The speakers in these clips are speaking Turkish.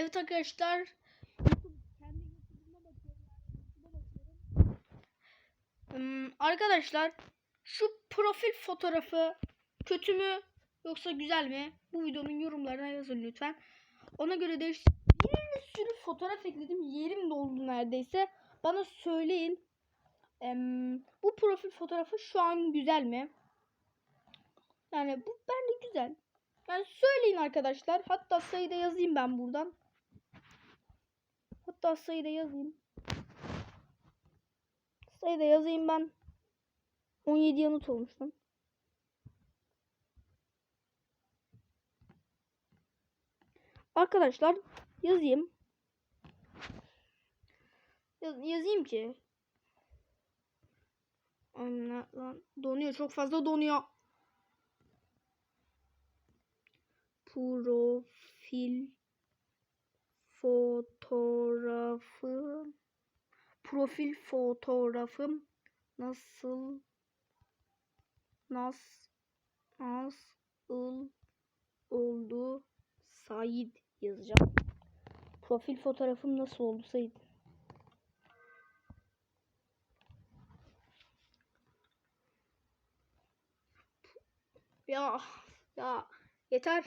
Evet arkadaşlar. Hmm, arkadaşlar şu profil fotoğrafı kötü mü yoksa güzel mi? Bu videonun yorumlarına yazın lütfen. Ona göre değiş. Bir sürü fotoğraf ekledim. Yerim doldu neredeyse. Bana söyleyin. Bu profil fotoğrafı şu an güzel mi? Yani bu bence güzel. Yani söyleyin arkadaşlar. Hatta sayıda yazayım ben buradan. Hatta sayıda yazayım. Sayıda yazayım ben. 17 yanıt olmuştum. Arkadaşlar yazayım. Yaz- yazayım ki. Anla lan donuyor çok fazla donuyor. Profil fotoğrafı profil fotoğrafım nasıl nas nasıl oldu Said yazacağım. Profil fotoğrafım nasıl oldu Said? Ya ya yeter.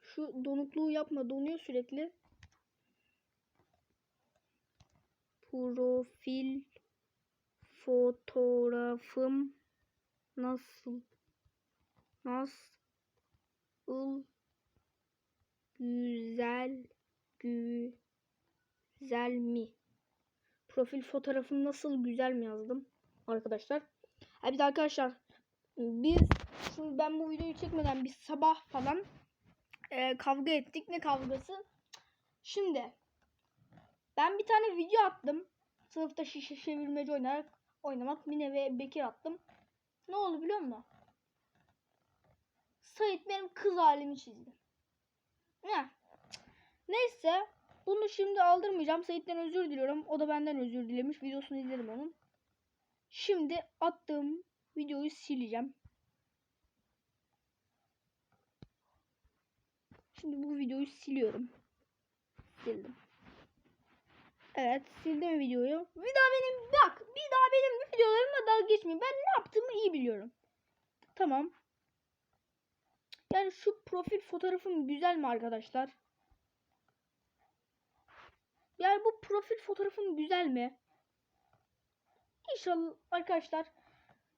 Şu donukluğu yapma. Donuyor sürekli. Profil fotoğrafım nasıl nasıl güzel güzel mi? Profil fotoğrafım nasıl güzel mi yazdım arkadaşlar? Ha bir de arkadaşlar biz şu ben bu videoyu çekmeden bir sabah falan e, kavga ettik. Ne kavgası? Şimdi ben bir tane video attım. Sınıfta şişe çevirmeci oynarak oynamak Mine ve Bekir attım. Ne oldu biliyor musun? Sait benim kız halimi çizdi. Ne? Neyse bunu şimdi aldırmayacağım. Sait'ten özür diliyorum. O da benden özür dilemiş. Videosunu izledim onun. Şimdi attığım videoyu sileceğim. Şimdi bu videoyu siliyorum. Sildim. Evet sildim videoyu. Bir daha benim bak bir daha benim videolarımla dalga geçmeyin. Ben ne yaptığımı iyi biliyorum. Tamam. Yani şu profil fotoğrafım güzel mi arkadaşlar? Yani bu profil fotoğrafım güzel mi? İnşallah arkadaşlar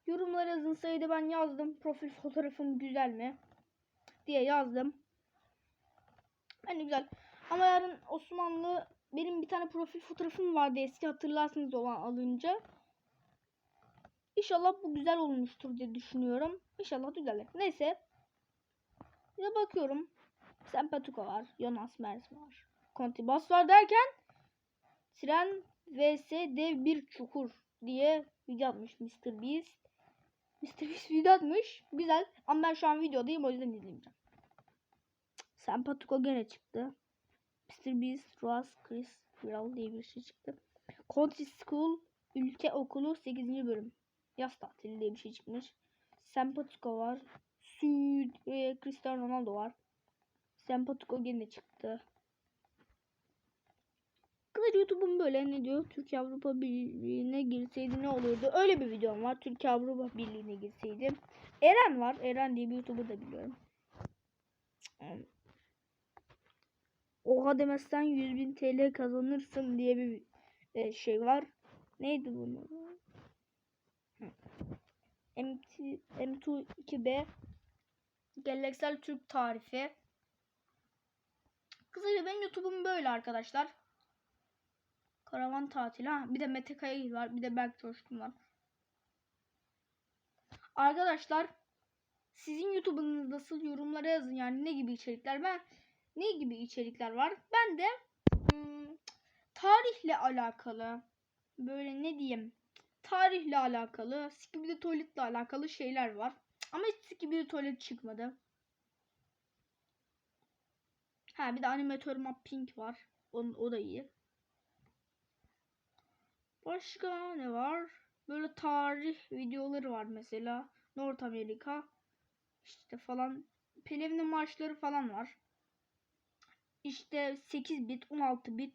yorumlara yazın sayıda ben yazdım. Profil fotoğrafım güzel mi? Diye yazdım. Yani güzel. Ama yarın Osmanlı benim bir tane profil fotoğrafım vardı eski hatırlarsınız olan alınca. İnşallah bu güzel olmuştur diye düşünüyorum. İnşallah güzel. Neyse. De bakıyorum. Sempatiko var. Jonas Mers var. Kontibas var derken Tren vs dev bir çukur diye video atmış Mr. Beast. Mr. Beast video atmış. Güzel. Ama ben şu an videodayım o yüzden izlemeyeceğim. Sempatiko gene çıktı. Mr. Beast, Ross, Chris, Viral diye bir şey çıktı. Country School Ülke Okulu 8. bölüm. Yaz tatili diye bir şey çıkmış. Sempatiko var. Süd ve Cristiano Ronaldo var. Sempatiko gene çıktı. Kısaca YouTube'um böyle ne diyor? Türkiye Avrupa Birliği'ne girseydi ne olurdu? Öyle bir videom var. Türkiye Avrupa Birliği'ne girseydi. Eren var. Eren diye bir YouTuber da biliyorum. Oha demezsen 100.000 TL kazanırsın diye bir e, şey var. Neydi bunu? MT, M2 2B Geleneksel Türk tarifi. Kısaca benim YouTube'um böyle arkadaşlar. Karavan tatili ha. Bir de Mete Kayagil var. Bir de Berk Coşkun var. Arkadaşlar sizin YouTube'unuz nasıl yorumlara yazın yani ne gibi içerikler ben ne gibi içerikler var? Ben de hmm, tarihle alakalı böyle ne diyeyim tarihle alakalı Skibidi tuvaletle alakalı şeyler var. Ama hiç Skibidi tuvalet çıkmadı. Ha bir de animatör map pink var. O, o da iyi. Başka ne var? Böyle tarih videoları var mesela. North Amerika işte falan. Pelevni marşları falan var. İşte 8 bit, 16 bit,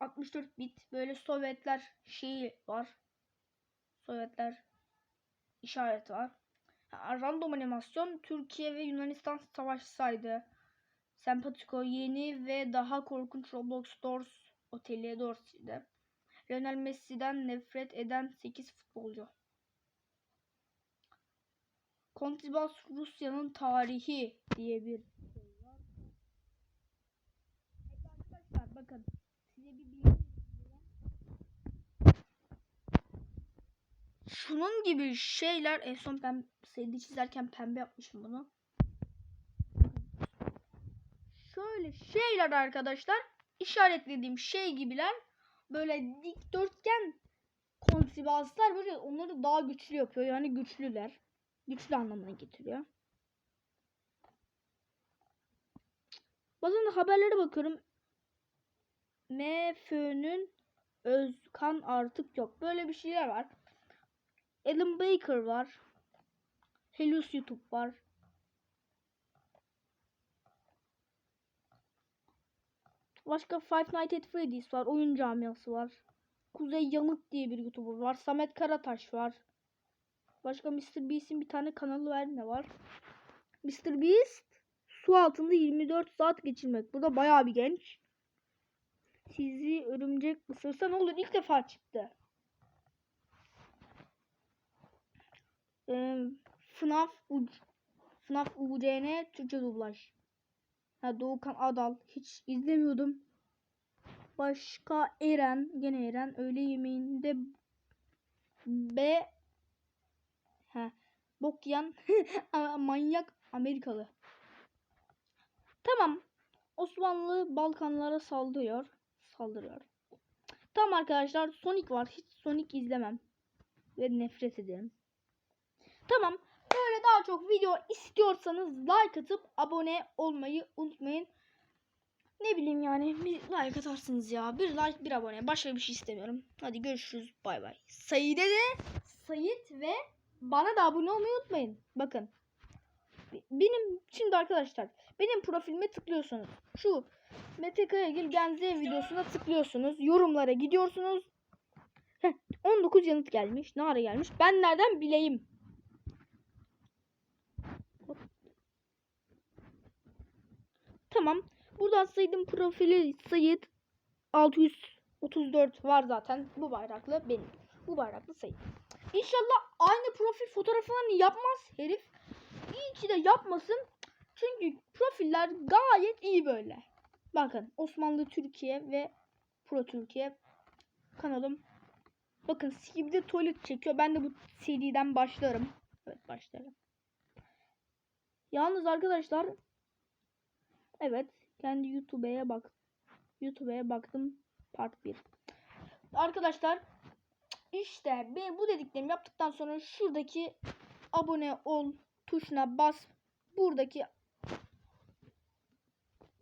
64 bit böyle Sovyetler şeyi var. Sovyetler işaret var. Random animasyon Türkiye ve Yunanistan savaşsaydı. Sempatiko yeni ve daha korkunç Roblox Doors Oteli Dorsey'de. Lionel Messi'den nefret eden 8 futbolcu. Kontibas Rusya'nın tarihi diye bir şey var. Evet arkadaşlar bakın bir. Şunun gibi şeyler en son ben CD çizerken pembe yapmışım bunu. Şöyle şeyler arkadaşlar işaretlediğim şey gibiler böyle dikdörtgen kontibaslar böyle onları daha güçlü yapıyor yani güçlüler. Güçlü anlamına getiriyor. Bazen de haberlere bakıyorum. MF'nin Özkan artık yok. Böyle bir şeyler var. Alan Baker var. Helios YouTube var. Başka Five Nights at Freddy's var. Oyun camiası var. Kuzey Yanık diye bir YouTuber var. Samet Karataş var. Başka Mr. Beast'in bir tane kanalı var ne var? Mr. Beast su altında 24 saat geçirmek. Bu da bayağı bir genç. Sizi örümcek ısırsa ne olur? İlk defa çıktı. Ee, FNAF Uc FNAF UCN Türkçe dublaj. Ha, Doğukan Adal. Hiç izlemiyordum. Başka Eren. Gene Eren. Öğle yemeğinde B Ha. Bok Ama manyak Amerikalı. Tamam. Osmanlı Balkanlara saldırıyor. Saldırıyor. Tamam arkadaşlar Sonic var. Hiç Sonic izlemem. Ve nefret ederim. Tamam. Böyle daha çok video istiyorsanız like atıp abone olmayı unutmayın. Ne bileyim yani bir like atarsınız ya. Bir like bir abone. Başka bir şey istemiyorum. Hadi görüşürüz. Bay bay. Sayide de Sayit ve bana da abone olmayı unutmayın. Bakın. Benim şimdi arkadaşlar benim profilime tıklıyorsunuz. Şu Mete Kayagil Genze videosuna tıklıyorsunuz. Yorumlara gidiyorsunuz. Heh, 19 yanıt gelmiş. Ne ara gelmiş? Ben nereden bileyim? Tamam. Buradan saydım profili Sayit 634 var zaten. Bu bayraklı benim. Bu bayraklı Sayit. İnşallah aynı profil fotoğraflarını yapmaz herif. İyi ki de yapmasın. Çünkü profiller gayet iyi böyle. Bakın Osmanlı Türkiye ve Pro Türkiye kanalım. Bakın Skibidi tuvalet çekiyor. Ben de bu seriden başlarım. Evet başlarım. Yalnız arkadaşlar evet kendi YouTube'ya bak. YouTube'ya baktım part 1. Arkadaşlar işte bu dediklerimi yaptıktan sonra şuradaki abone ol tuşuna bas. Buradaki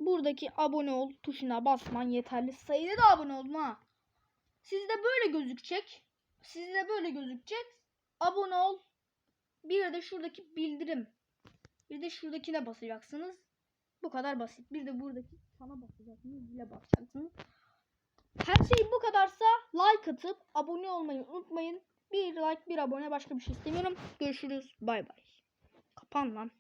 buradaki abone ol tuşuna basman yeterli. Sayıda da abone olun ha. Sizde böyle gözükecek. Sizde böyle gözükecek. Abone ol. Bir de şuradaki bildirim. Bir de şuradakine basacaksınız. Bu kadar basit. Bir de buradaki sana basacaksınız. Zile basacaksınız. Her şey bu kadarsa like atıp abone olmayı unutmayın. Bir like bir abone başka bir şey istemiyorum. Görüşürüz. Bay bay. Kapan lan.